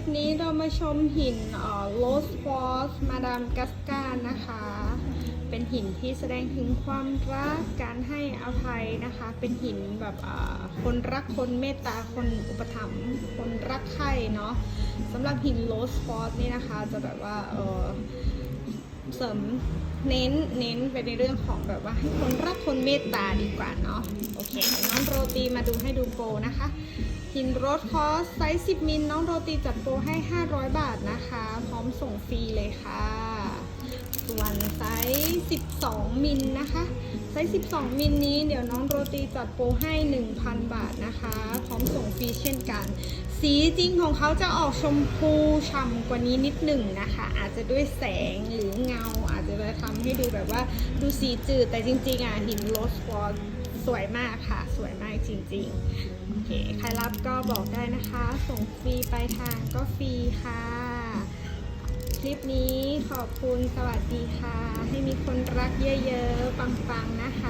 ปนี้เรามาชมหินโลสฟอสมาดามกัสกานะคะ เป็นหินที่แสดงถึงความรักการให้อภัยนะคะ เป็นหินแบบคนรักคนเมตตาคนอุปถัมภ์คนรักใคร่เนาะสำหรับหินโลสฟอสนี่นะคะจะแบบว่าเออ สริมเน้นเน้นไปในเรื่องของแบบว่าให้คนรักคนเมตตาดีกว่าเนาะโอเคเดี๋ยวน้องโรตีมาดูให้ดูโปรนะคะหินรสคอสไซส์10 มิลน้องโรตีจัดโปรให้ 500 บาทนะคะ พร้อมส่งฟรีเลยค่ะ ส่วนไซส์12 มิลนะคะไซส์12 มิลนี้เดี๋ยวน้องโรตีจัดโปรให้ 1,000 บาทนะคะ พร้อมส่งฟรีเช่นกัน สีจริงของเขาจะออกชมพูฉ่ำกว่านี้นิดหนึ่งนะคะ อาจจะด้วยแสงหรือเงา ให้ดูแบบว่าดูสีจืดแต่จริงๆอะหินโรสฟอร์สวยมากค่ะ สวยมากจริงๆโอเคใครรับก็บอกได้นะคะ ส่งฟรีไปลายทางก็ฟรีค่ะ คลิปนี้ขอบคุณสวัสดีค่ะ ให้มีคนรักเยอะๆปังๆนะคะ